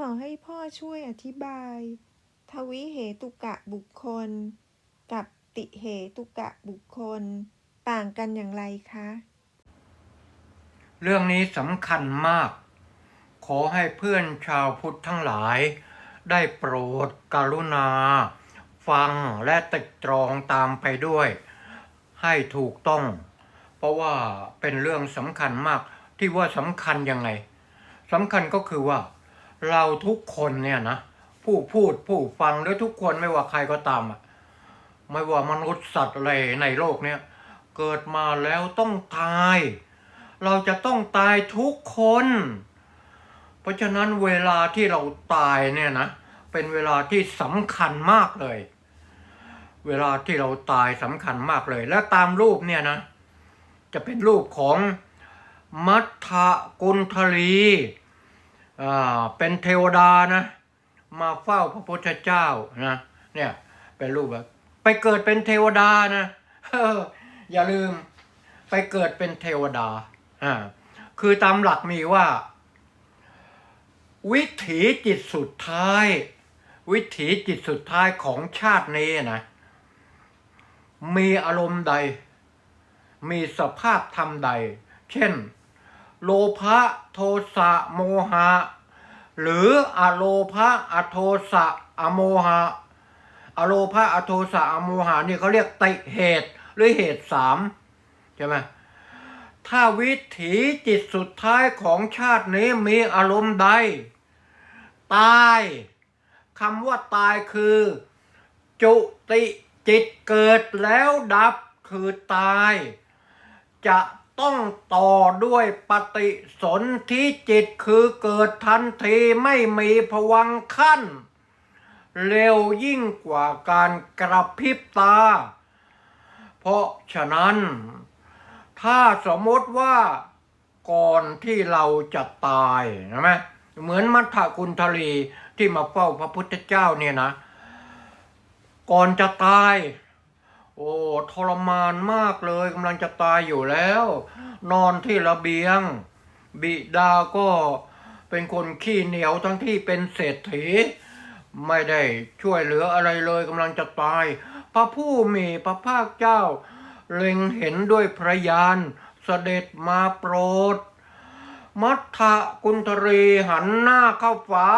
ขอให้พ่อช่วยอธิบาย ทวิเหตุกะบุคคล กับติเหตุกะบุคคล ต่างกันอย่างไรคะ เรื่องนี้สำคัญมาก ขอให้เพื่อนชาวพุทธทั้งหลาย ได้โปรดกรุณา ฟังและตรึกตรองตามไปด้วย ให้ถูกต้อง เพราะว่าเป็นเรื่องสำคัญมากที่ว่าสำคัญยังไงสำคัญก็คือว่า เราทุกคนเนี่ยนะผู้พูดผู้ฟังหรือทุกคนไม่ว่าใครก็ตามอะไม่ว่ามนุษย์สัตว์อะไรในโลกเนี่ยเกิดมาแล้วต้องตาย เราจะต้องตายทุกคน เพราะฉะนั้นเวลาที่เราตายเนี่ยนะเป็นเวลาที่สำคัญมากเลย เวลาที่เราตายสำคัญมากเลย และตามรูปเนี่ยนะ จะเป็นรูปของมัทธกุณฑลี เป็นเทวดานะ มาเฝ้าพระพุทธเจ้านะเนี่ยเป็นรูปแบบ ไปเกิดเป็นเทวดานะอย่าลืมไปเกิดเป็นเทวดาอ่าคือตามหลักมีว่า วิถีจิตสุดท้าย วิถีจิตสุดท้ายของชาตินี้นะมีอารมณ์ใด มีสภาพธรรมใด เช่น โลภะโทสะโมหะ หรืออโลภะอโทสะอโมหะ อโลภะอโทสะอโมหะนี่เขาเรียกติเหตุหรือเหตุสามใช่ไหมถ้าวิถีจิตสุดท้ายของชาตินี้มีอารมณ์ใด ตายคำว่าตายคือ จุติจิตเกิดแล้วดับคือตาย จะ ต้องต่อด้วยปฏิสนธิจิตคือเกิดทันทีไม่มีภวังขั้น เร็วยิ่งกว่าการกระพริบตา เพราะฉะนั้น ถ้าสมมติว่าก่อนที่เราจะตายนะไหมเหมือนมัทธกุณฑลีที่มาเฝ้าพระพุทธเจ้าเนี่ยนะ ก่อนจะตาย โอ้ทรมานมากเลยกำลังจะตายอยู่แล้ว นอนที่ระเบียง บิดาก็เป็นคนขี้เหนียวทั้งที่เป็นเศรษฐี ไม่ได้ช่วยเหลืออะไรเลยกำลังจะตาย พระผู้มีพระภาคเจ้า เล็งเห็นด้วยพระยานเสด็จมาโปรด มัทธกุณฑรีหันหน้าเข้าฝา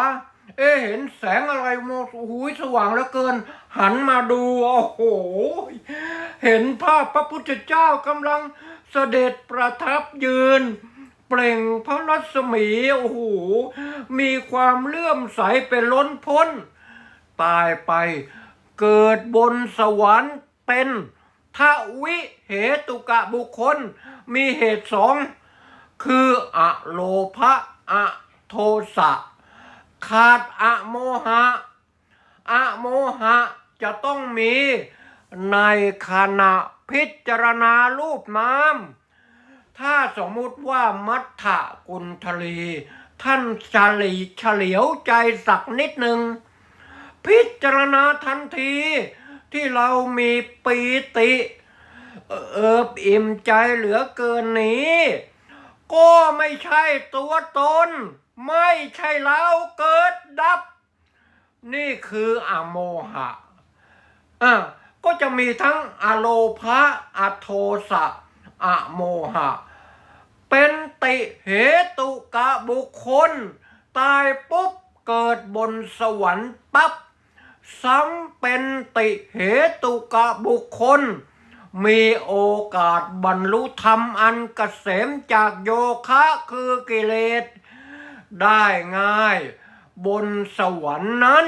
เอ๊เห็นแสงอะไรโมอ้โหูยสว่างเหลือเกิน หันมาดู โอ้โห เห็นภาพพระพุทธเจ้ากำลังเสด็จประทับยืน เปล่งพระรัศมี โอ้โห มีความเลื่อมใสเป็นล้นพ้น ตายไปเกิดบนสวรรค์เป็นทวิเหตุกะบุคคล มีเหตุสอง คืออะโลภะอะโทสะ ขาดอะโมหะอะโมหะจะต้องมีในขณะพิจารณารูปนามถ้าสมมุติว่ามัทธกุณฑลี ท่านเฉลีเฉลียวใจสักนิดหนึ่ง พิจารณาทันทีที่เรามีปีติ เอิบอิ่มใจเหลือเกินนี้ ก็ไม่ใช่ตัวตน ไม่ใช่เราเกิดดับ นี่คืออโมหะอะก็จะมีทั้งอโลภะอโทสะอโมหะ เป็นติเหตุกะบุคคล ตายปุ๊บเกิดบนสวรรค์ปั๊บซ้ำเป็นติเหตุกะบุคคล มีโอกาสบรรลุธรรมอันเกษมจากโยคะคือกิเลส ได้ง่าย บนสวรรค์นั้น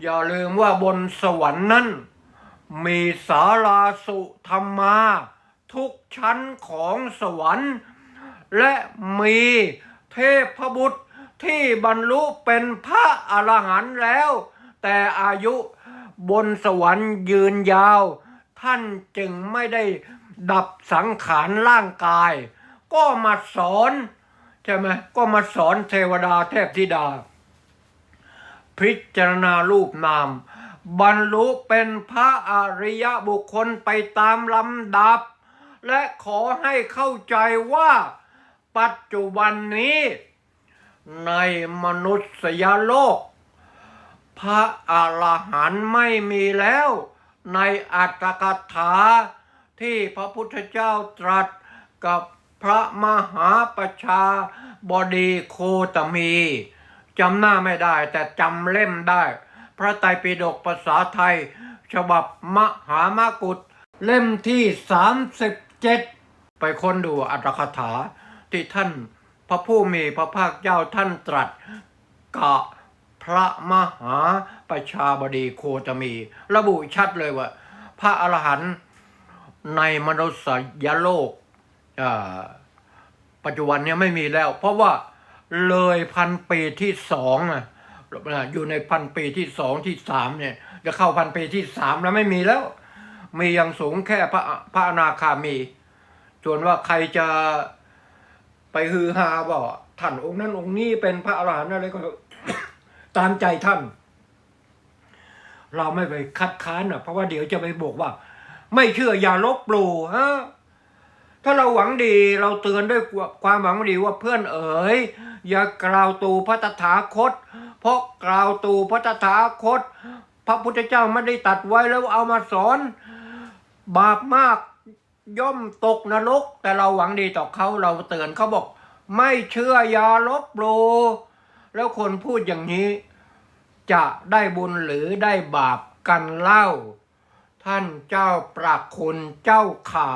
อย่าลืมว่าบนสวรรค์นั้น มีสาราสุธรรมา ทุกชั้นของสวรรค์ และมีเทพบุตรที่บรรลุเป็นพระอรหันต์แล้ว แต่อายุบนสวรรค์ยืนยาว ท่านจึงไม่ได้ดับสังขารร่างกาย ก็มาสอน ใช่ไหมก็มาสอนเทวดาเทพธิดา พิจารณารูปนาม บรรลุเป็นพระอริยบุคคลไปตามลำดับ และขอให้เข้าใจว่าปัจจุบันนี้ในมนุษยโลก พระอรหันต์ไม่มีแล้ว ในอัตถกถาที่พระพุทธเจ้าตรัสกับ พระมหาประชาบดีโคตมีจำหน้าไม่ได้แต่จำเล่มได้ พระไตรปิฎกภาษาไทย ฉบับมหามากุฏเล่มที่ 37 ไปค้นดูอัตถกถาที่ท่านพระผู้มีพระภาคเจ้าท่านตรัสกับพระมหาประชาบดีโคตมี ระบุชัดเลยว่า พระอรหันต์ในมนุษยโลก ปัจจุบันเนี้ไม่มีแล้ว เพราะว่าเลยพันปีที่สองอะอยู่ในพันปีที่สองที่สามเนี่ย จะเข้าพันปีที่สามแล้วไม่มีแล้ว มีอย่างสูงแค่พระพระอนาคามี ส่วนว่าใครจะไปฮือฮาบอกท่านองค์นั้นองค์นี้เป็นพระอรหันต์อะไรก็ตามใจท่าน เราไม่ไปคัดค้านอะ เพราะว่าเดี๋ยวจะไปบอกว่า ไม่เชื่ออย่าลบหลู่ฮะ ถ้าเราหวังดีเราเตือนด้วยความหวังดีว่าเพื่อนเอ๋ยอย่ากล่าวตูพระตถาคต เพราะกล่าวตูพระตถาคต พระพุทธเจ้าไม่ได้ตัดไว้แล้วเอามาสอน บาปมากย่อมตกนรก แต่เราหวังดีต่อเขาเราเตือนเขาบอก ไม่เชื่อยาลบหลู่แล้วคนพูดอย่างนี้ จะได้บุญหรือได้บาปกันเล่า ท่านเจ้าปรักคุณเจ้าขา